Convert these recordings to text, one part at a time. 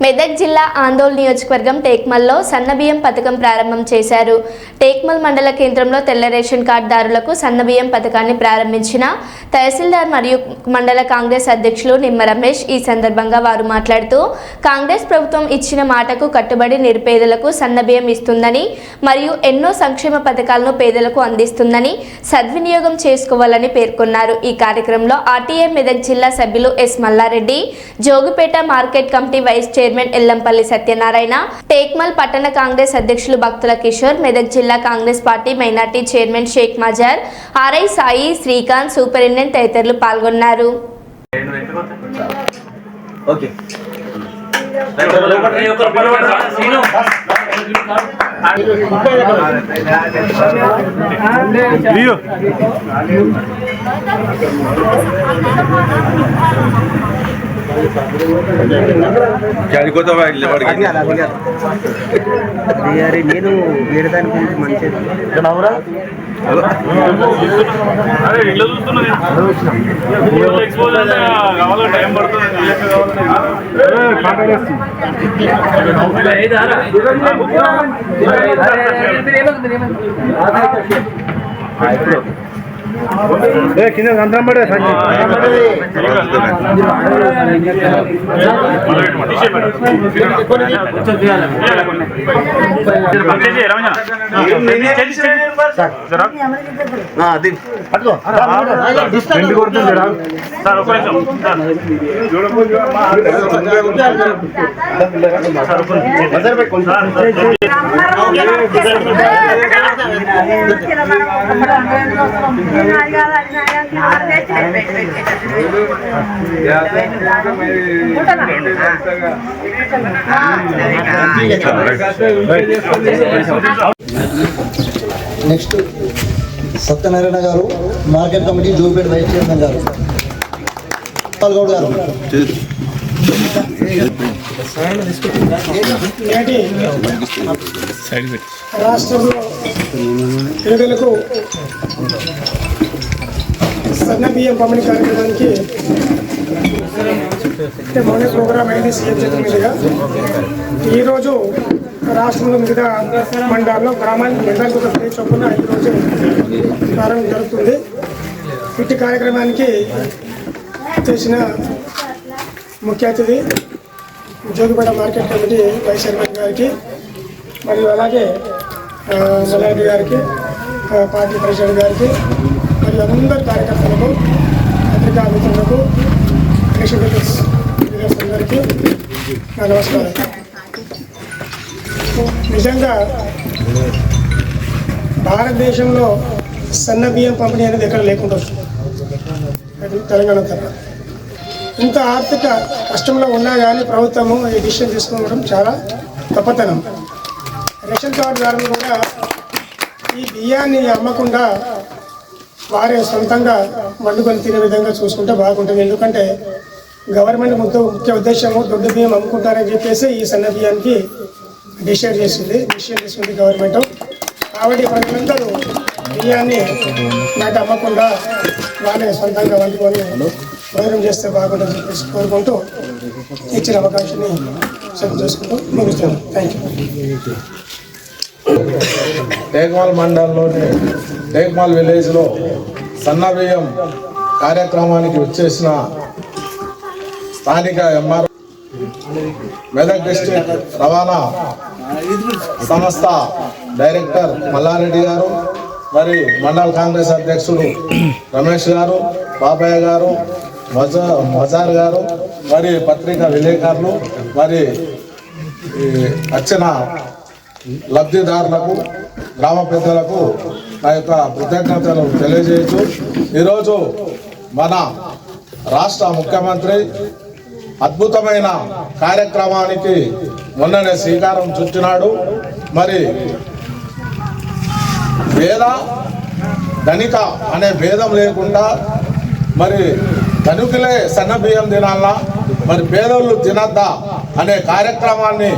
మెదక్ జిల్లా ఆందోళన నియోజకవర్గం టేక్మల్లో సన్నబియ్యం పథకం ప్రారంభం చేశారు. టేక్మల్ మండల కేంద్రంలో తెల్ల రేషన్ కార్డుదారులకు సన్నబియ్యం పథకాన్ని ప్రారంభించిన తహసీల్దార్ మరియు మండల కాంగ్రెస్ అధ్యక్షులు నిమ్మ రమేష్ ఈ సందర్భంగా వారు మాట్లాడుతూ కాంగ్రెస్ ప్రభుత్వం ఇచ్చిన మాటకు కట్టుబడి నిరుపేదలకు సన్నబియ్యం ఇస్తుందని మరియు ఎన్నో సంక్షేమ పథకాలను పేదలకు అందిస్తుందని సద్వినియోగం చేసుకోవాలని పేర్కొన్నారు. ఈ కార్యక్రమంలో ఆర్టీఏ మెదక్ జిల్లా సభ్యులు S Mallareddy Jogipet market committee vice chairman Ellampalli Satyanarayana Tekmal పట్టణ కాంగ్రెస్ అధ్యక్షులు భక్తుల కిషోర్ మెదక్ జిల్లా Congress party minority chairman Sheikh Mazhar RI Sai Srikanth superintendent తదితరులు పాల్గొన్నారు. ఓకే. నేను వేరే దాని గురించి మంచిది అరే ఇల్లు చూస్తున్నా నేను. ఊళ్ళో ఎక్స్పోజ్ అంటే కావాలి టైం పడుతుంది ఏ కింద గంధం పడే అది పట్టుకో రెండు కొడుతుంది సార్ ఒక నిమిషం నెక్స్ట్ సత్యనారాయణ గారు market committee Jogipet vice chairman గారు. పాల్గౌడ్ గారు. నేటి రాష్ట్రంలో పేదలకు సన్న బియ్యం పంపిణీ కార్యక్రమానికి అంటే మొన్న ప్రోగ్రామ్ అయింది సీఎం చేతుల మీదుగా ఈరోజు రాష్ట్రంలో మిగతా మండలాల్లో గ్రామానికి మండలానికి ఒక ప్లేస్ చొప్పున ఈరోజు ప్రారంభం జరుగుతుంది ఇట్టి కార్యక్రమానికి చేసిన ముఖ్య అతిథి Jogipet market committee vice chairman గారికి మరియు అలాగే ఆ, మల్లారెడ్డి గారికి పార్టీ ప్రెసిడెంట్ గారికి మరియు అందరి కార్యకర్తలకు పత్రికా మిత్రులకు ఎగ్జిక్యూటివ్స్ అందరికీ నా నమస్కారం. నిజంగా భారతదేశంలో సన్న బియ్యం పంపిణీ అనేది ఎక్కడ లేకుండా తెలంగాణ తర్వాత ఇంత ఆర్థిక కష్టంలో ఉన్నా కానీ ప్రభుత్వము ఈ డిసిషన్ తీసుకోవడం చాలా గొప్పతనం రేషన్ కార్డుదారులు కూడా ఈ బియ్యాన్ని అమ్మకుండా వారే సొంతంగా వండుకొని తినే విధంగా చూసుకుంటే బాగుంటుంది. ఎందుకంటే గవర్నమెంట్ ముఖ్య ముఖ్య ఉద్దేశము దొడ్డు బియ్యం అమ్ముకుంటారని చెప్పేసి ఈ సన్న బియ్యానికి డిసైడ్ చేసింది డిసిషన్ తీసుకుంది గవర్నమెంట్. కాబట్టి ప్రజలందరూ బియ్యాన్ని బయట అమ్మకుండా వాళ్ళే సొంతంగా వండుకొని భోజనం చేస్తే బాగుంటుందని చెప్పేసి కోరుకుంటూ ఇచ్చిన అవకాశాన్ని సెలవు చేసుకుంటూ ముగిస్తాను థ్యాంక్ యూ టేక్మాల్ మండలంలోని టేక్మాల్ విలేజ్లో సన్నబియ్యం కార్యక్రమానికి వచ్చేసిన స్థానిక ఎంఆర్ మెదక్ డిస్టిక్ రవాణా సంస్థ డైరెక్టర్ మల్లారెడ్డి గారు మరి మండల కాంగ్రెస్ అధ్యక్షుడు రమేష్ గారు బాబాయ్ గారు మజా మజార్ గారు మరి పత్రికా విలేకరులు మరి ఈ వచ్చిన లబ్ధిదారులకు గ్రామ పెద్దలకు నా యొక్క కృతజ్ఞతలు తెలియజేయచ్చు ఈరోజు మన రాష్ట్ర ముఖ్యమంత్రి అద్భుతమైన కార్యక్రమానికి మొన్ననే శ్రీకారం చుట్టినాడు. మరి వేద ధనిక అనే భేదం లేకుండా మరి ధనికులే సన్న బియ్యం తినాలా మరి పేదోళ్ళు తినద్దా? అనే కార్యక్రమాన్ని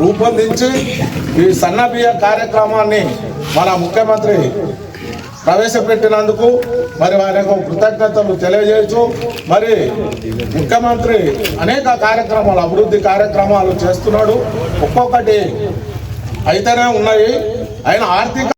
రూపొందించి ఈ సన్నబియ్య కార్యక్రమాన్ని మన ముఖ్యమంత్రి ప్రవేశపెట్టినందుకు మరి వారికి కృతజ్ఞతలు తెలియజేయచ్చు మరి ముఖ్యమంత్రి అనేక కార్యక్రమాలు అభివృద్ధి కార్యక్రమాలు చేస్తున్నాడు. ఒక్కొక్కటి అయితేనే ఉన్నాయి. ఆయన ఆర్థిక